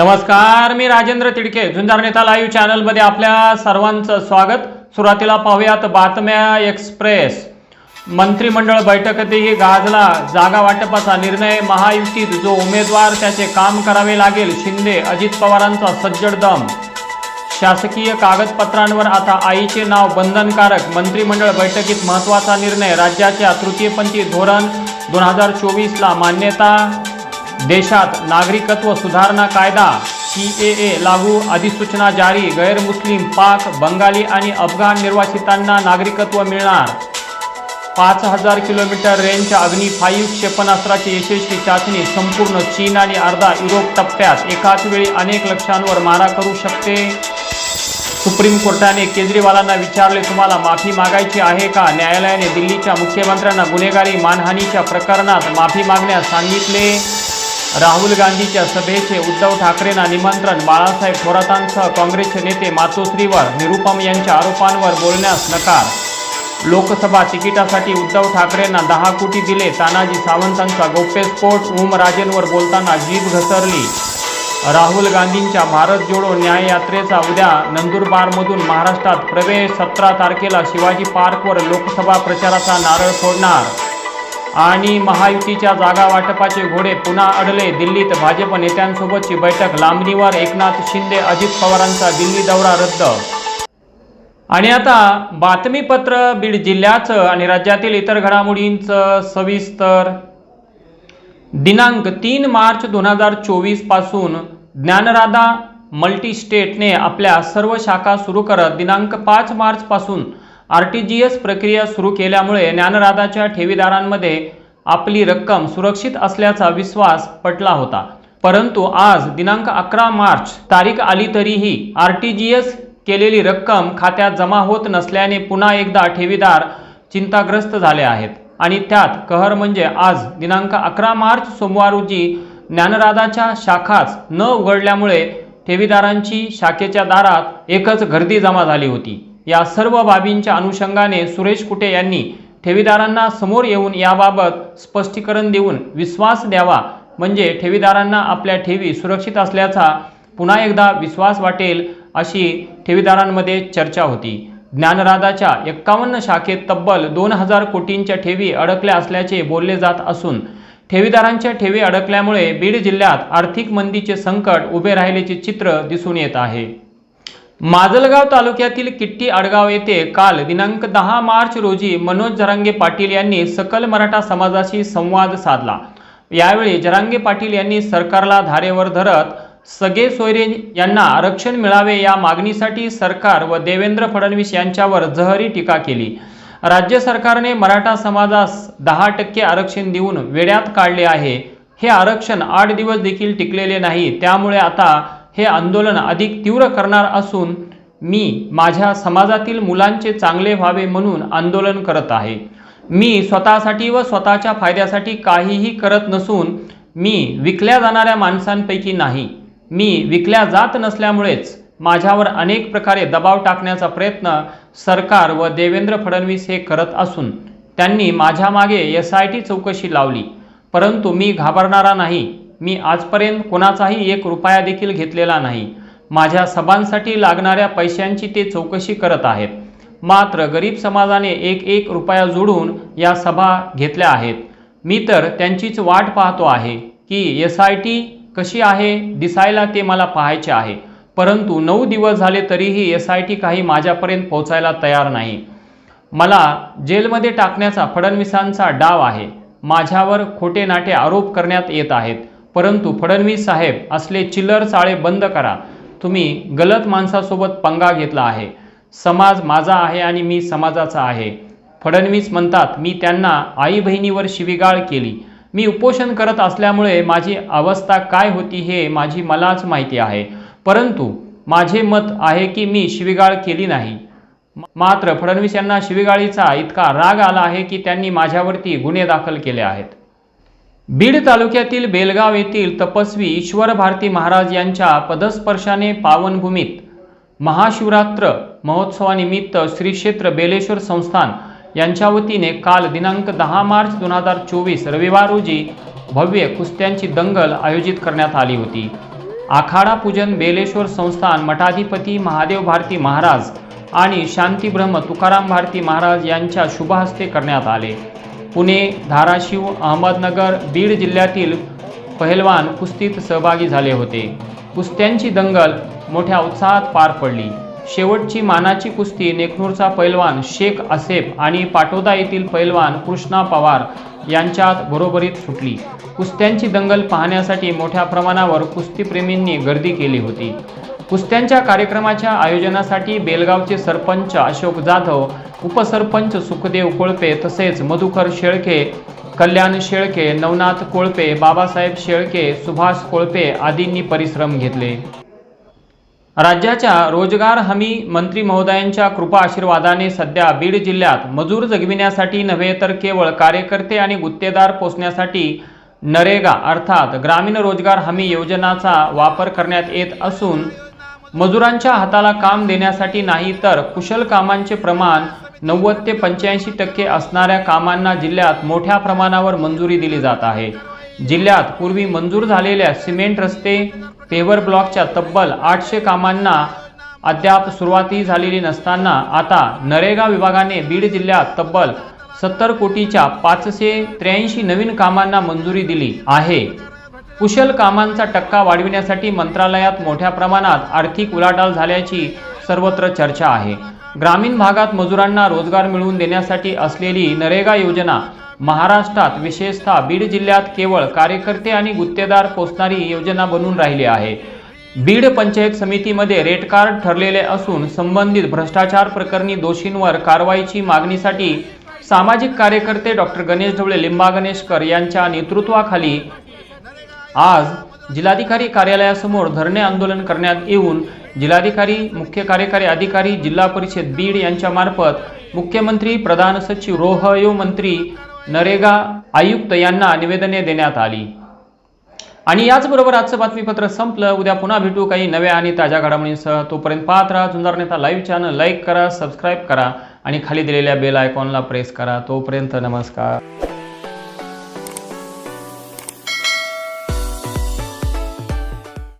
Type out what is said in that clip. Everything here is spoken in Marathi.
नमस्कार मी राजेंद्र तिडके. झुंजार नेता लाईव्ह चॅनलमध्ये आपल्या सर्वांचं स्वागत. सुरुवातीला पाहूयात बातम्या एक्सप्रेस. मंत्रिमंडळ बैठकीतही गाजला. जागा वाटपाचा निर्णय महायुतीत जो उमेदवार त्याचे काम करावे लागेल शिंदे अजित पवारांचा सज्जड दम. शासकीय कागदपत्रांवर आता आईचे नाव बंधनकारक. मंत्रिमंडळ बैठकीत महत्त्वाचा निर्णय राज्याच्या तृतीयपंथी धोरण दोन हजार चोवीसला मान्यता. देशात नागरिकत्व सुधारणा कायदा सी ए ए लागू अधिसूचना जारी गैरमुस्लिम पाक बंगाली आणि अफगाण निर्वासितांना नागरिकत्व मिळणार. पाच हजार किलोमीटर रेंजच्या अग्नी फाईव्ह क्षेपणास्त्राची यशस्वी चाचणी संपूर्ण चीन आणि अर्धा युरोप टप्प्यात एकाच वेळी अनेक लक्ष्यांवर मारा करू शकते? सुप्रीम कोर्टाने केजरीवालांना विचारले तुम्हाला माफी मागायची आहे का? न्यायालयाने दिल्लीच्या मुख्यमंत्र्यांना गुन्हेगारी मानहानीच्या प्रकरणात माफी मागण्यास सांगितले. राहुल गांधीच्या सभेचे उद्धव ठाकरेंना निमंत्रण बाळासाहेब थोरातांसह काँग्रेसचे नेते मातोश्रीवर निरुपम यांच्या आरोपांवर बोलण्यास नकार. लोकसभा तिकिटासाठी उद्धव ठाकरेंना दहा कोटी दिले तानाजी सावंतांचा गौप्यस्फोट ओमराजेंवर बोलताना जीभ घसरली. राहुल गांधींच्या भारत जोडो न्याय यात्रेचा उद्या नंदुरबारमधून महाराष्ट्रात प्रवेश सतरा तारखेला शिवाजी पार्कवर लोकसभा प्रचाराचा नारळ फोडणार. आणि महायुतीच्या जागा वाटपाचे घोडे पुन्हा अडले. दिल्लीत भाजप नेत्यांसोबतची बैठक लांबणीवर एकनाथ शिंदे अजित पवारांचा दिल्ली दौरा रद्द. आणि आता बातमीपत्र बीड जिल्ह्याचं आणि राज्यातील इतर घडामोडींचं सविस्तर. दिनांक तीन मार्च दोन हजार चोवीसपासून ज्ञानराधा मल्टीस्टेटने आपल्या सर्व शाखा सुरू करत दिनांक पाच मार्चपासून आर टी जी एस प्रक्रिया सुरू केल्यामुळे ज्ञानराधाच्या ठेवीदारांमध्ये आपली रक्कम सुरक्षित असल्याचा विश्वास पटला होता. परंतु आज दिनांक अकरा मार्च तारीख आली तरीही आर टी जी एस केलेली रक्कम खात्यात जमा होत नसल्याने पुन्हा एकदा ठेवीदार चिंताग्रस्त झाले आहेत. आणि त्यात कहर म्हणजे आज दिनांक अकरा मार्च सोमवार रोजी ज्ञानराधाच्या शाखाच न उघडल्यामुळे ठेवीदारांची शाखेच्या दारात एकच गर्दी जमा झाली होती. या सर्व बाबींच्या अनुषंगाने सुरेश कुटे यांनी ठेवीदारांना समोर येऊन याबाबत स्पष्टीकरण देऊन विश्वास द्यावा. म्हणजे ठेवीदारांना आपल्या ठेवी सुरक्षित असल्याचा पुन्हा एकदा विश्वास वाटेल अशी ठेवीदारांमध्ये चर्चा होती. ज्ञानराधाच्या एक्कावन्न शाखेत तब्बल दोन हजार कोटींच्या ठेवी अडकल्या असल्याचे बोलले जात असून ठेवीदारांच्या ठेवी अडकल्यामुळे बीड जिल्ह्यात आर्थिक मंदीचे संकट उभे राहिल्याचे चित्र दिसून येत आहे. माजलगाव तालुक्यातील किट्टी आडगाव येथे काल दिनांक दहा मार्च रोजी मनोज जरांगे पाटील यांनी सकल मराठा समाजाशी संवाद साधला. यावेळी जरांगे पाटील यांनी सरकारला धारेवर धरत सगळे सोयरे यांना आरक्षण मिळावे या मागणीसाठी सरकार व देवेंद्र फडणवीस यांच्यावर जहरी टीका केली. राज्य सरकारने मराठा समाजास दहा टक्के आरक्षण देऊन वेड्यात काढले आहे. हे आरक्षण आठ दिवस देखील टिकलेले नाही. त्यामुळे आता हे आंदोलन अधिक तीव्र करणार असून मी माझ्या समाजातील मुलांचे चांगले व्हावे म्हणून आंदोलन करत आहे. मी स्वतःसाठी व स्वतःच्या फायद्यासाठी काहीही करत नसून मी विकल्या जाणाऱ्या माणसांपैकी नाही. मी विकल्या जात नसल्यामुळेच माझ्यावर अनेक प्रकारे दबाव टाकण्याचा प्रयत्न सरकार व देवेंद्र फडणवीस हे करत असून त्यांनी माझ्या मागे एस आय टी चौकशी लावली. परंतु मी घाबरणारा नाही. मी आजपर्यंत कोणाचाही एक रुपया देखील घेतलेला नाही. माझ्या सभांसाठी लागणाऱ्या पैशांची ते चौकशी करत आहेत. मात्र गरीब समाजाने एक एक रुपया जोडून या सभा घेतल्या आहेत. मी तर त्यांचीच वाट पाहतो आहे की एस आय टी कशी आहे दिसायला ते मला पाहायचे आहे. परंतु नऊ दिवस झाले तरीही एस आय टी काही माझ्यापर्यंत पोहोचायला तयार नाही. मला जेलमध्ये टाकण्याचा फडणवीसांचा डाव आहे. माझ्यावर खोटे नाटे आरोप करण्यात येत आहेत. परंतु फडणवीस साहेब असले चिल्लर चाळे बंद करा. तुम्ही गलत माणसासोबत पंगा घेतला आहे. समाज माझा आहे आणि मी समाजाचा आहे. फडणवीस म्हणतात मी त्यांना आई बहिणीवर शिवीगाळ केली. मी उपोषण करत असल्यामुळे माझी अवस्था काय होती हे माझी मलाच माहिती आहे. परंतु माझे मत आहे की मी शिवीगाळ केली नाही. मात्र फडणवीस यांना शिवीगाळीचा इतका राग आला आहे की त्यांनी माझ्यावरती गुन्हे दाखल केले आहेत. बीड तालुक्यातील बेलगाव येथील तपस्वी ईश्वर भारती महाराज यांच्या पदस्पर्शाने पावनभूमीत महाशिवरात्र महोत्सवानिमित्त श्री क्षेत्र बेलेश्वर संस्थान यांच्या वतीने काल दिनांक दहा मार्च दोन हजार चोवीस रविवार रोजी भव्य कुस्त्यांची दंगल आयोजित करण्यात आली होती. आखाडा पूजन बेलेश्वर संस्थान मठाधिपती महादेव भारती महाराज आणि शांतीब्रह्म तुकाराम भारती महाराज यांच्या शुभहस्ते करण्यात आले. पुणे धाराशिव अहमदनगर बीड जिल्ह्यातील पहिलवान कुस्तीत सहभागी झाले होते. कुस्त्यांची दंगल मोठ्या उत्साहात पार पडली. शेवटची मानाची कुस्ती नेकनूरचा पैलवान शेख आसेफ आणि पाटोदा येथील पैलवान कृष्णा पवार यांच्यात बरोबरीत सुटली. कुस्त्यांची दंगल पाहण्यासाठी मोठ्या प्रमाणावर कुस्तीप्रेमींनी गर्दी केली होती. कुस्त्यांच्या कार्यक्रमाच्या आयोजनासाठी बेलगावचे सरपंच अशोक जाधव उपसरपंच सुखदेव कोळपे तसेच मधुकर शेळके कल्याण शेळके नवनाथ कोळपे बाबासाहेब शेळके सुभाष कोळपे आदींनी परिश्रम घेतले. राज्याच्या रोजगार हमी मंत्री महोदयांच्या कृपा आशीर्वादाने सध्या बीड जिल्ह्यात मजूर जगविण्यासाठी नव्हे तर केवळ कार्यकर्ते आणि गुत्तेदार पोचण्यासाठी नरेगा अर्थात ग्रामीण रोजगार हमी योजनाचा वापर करण्यात येत असून मजुरांच्या हाताला काम देण्यासाठी नाही तर कुशल कामांचे प्रमाण नव्वद ते पंच्याऐंशी टक्के असणाऱ्या कामांना जिल्ह्यात मोठ्या प्रमाणावर मंजुरी दिली जात आहे. जिल्ह्यात पूर्वी मंजूर झालेल्या सिमेंट रस्ते पेवर ब्लॉकच्या तब्बल आठशे कामांना अद्याप सुरुवातही झालेली नसताना आता नरेगा विभागाने बीड जिल्ह्यात तब्बल सत्तर कोटीच्या पाचशे त्र्याऐंशी नवीन कामांना मंजुरी दिली आहे. कुशल कामांचा टक्का वाढविण्यासाठी मंत्रालयात मोठ्या प्रमाणात आर्थिक उलाढाल झाल्याची सर्वत्र चर्चा आहे. ग्रामीण भागात मजुरांना रोजगार मिळवून देण्यासाठी असलेली नरेगा योजना महाराष्ट्रात विशेषतः बीड जिल्ह्यात केवळ कार्यकर्ते आणि गुत्तेदार पोचणारी योजना बनून राहिली आहे. बीड पंचायत समितीमध्ये रेट कार्ड ठरलेले असून संबंधित भ्रष्टाचार प्रकरणी दोषींवर कारवाईची मागणीसाठी सामाजिक कार्यकर्ते डॉक्टर गणेश ढवळे लिंबा गणेशकर यांच्या नेतृत्वाखाली आज जिल्हाधिकारी कार्यालयासमोर धरणे आंदोलन करण्यात येऊन जिल्हाधिकारी मुख्य कार्यकारी अधिकारी जिल्हा परिषद बीड यांच्यामार्फत मुख्यमंत्री प्रधान सचिव रोहयो मंत्री नरेगा आयुक्त यांना निवेदने देण्यात आली. आणि याचबरोबर आजचं बातमीपत्र संपलं. उद्या पुन्हा भेटू काही नव्या आणि ताज्या घडामोडींसह. तोपर्यंत पाहत राहा Zunjar Neta live channel. Like करा सबस्क्राईब करा आणि खाली दिलेल्या बेल आयकॉनला प्रेस करा. तोपर्यंत नमस्कार.